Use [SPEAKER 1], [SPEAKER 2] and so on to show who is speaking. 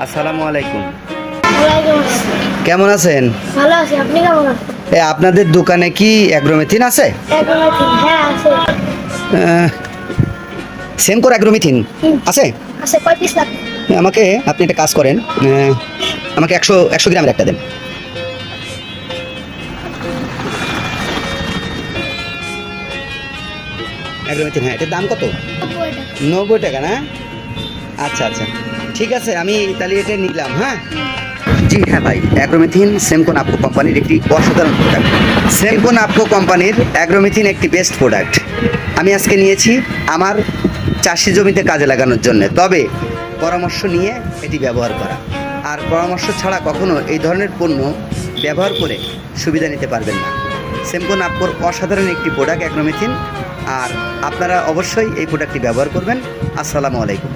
[SPEAKER 1] আসসালামু আলাইকুম। কেমন আছেন?
[SPEAKER 2] ভালো আছি আপনি কেমন আছেন?
[SPEAKER 1] এ আপনাদের দোকানে কি অ্যাগ্রোমেথিন আছে?
[SPEAKER 2] আছি হ্যাঁ আছে।
[SPEAKER 1] সেমকোর অ্যাগ্রোমেথিন আছে?
[SPEAKER 2] আছে কয় পিস লাগবে?
[SPEAKER 1] আমাকে আপনি একটা কাজ করেন আমাকে একশো একশো গ্রামের একটা দেন। অ্যাগ্রোমেথিন হ্যাঁ এটার দাম কত?
[SPEAKER 2] নব্বই টাকা
[SPEAKER 1] না? আচ্ছা আচ্ছা। ঠিক আছে, আমি তাহলে এটা নিলাম হ্যাঁ? জি হ্যাঁ ভাই, অ্যাগ্রোমিথিন সেমকোন আপকো কোম্পানির একটি অসাধারণ প্রোডাক্ট সেমকোন নাপকো কোম্পানির অ্যাগ্রোমিথিন একটি বেস্ট প্রোডাক্ট আমি আজকে নিয়েছি আমার চাষি জমিতে কাজে লাগানোর জন্য। তবে পরামর্শ নিয়ে এটি ব্যবহার করা। আর পরামর্শ ছাড়া কখনো এই ধরনের পণ্য ব্যবহার করে সুবিধা নিতে পারবেন না। সেমকোন আপকোর অসাধারণ একটি প্রোডাক্ট অ্যাগ্রোমিথিন। আর আপনারা অবশ্যই এই প্রোডাক্টটি ব্যবহার করবেন। আসসালামু আলাইকুম।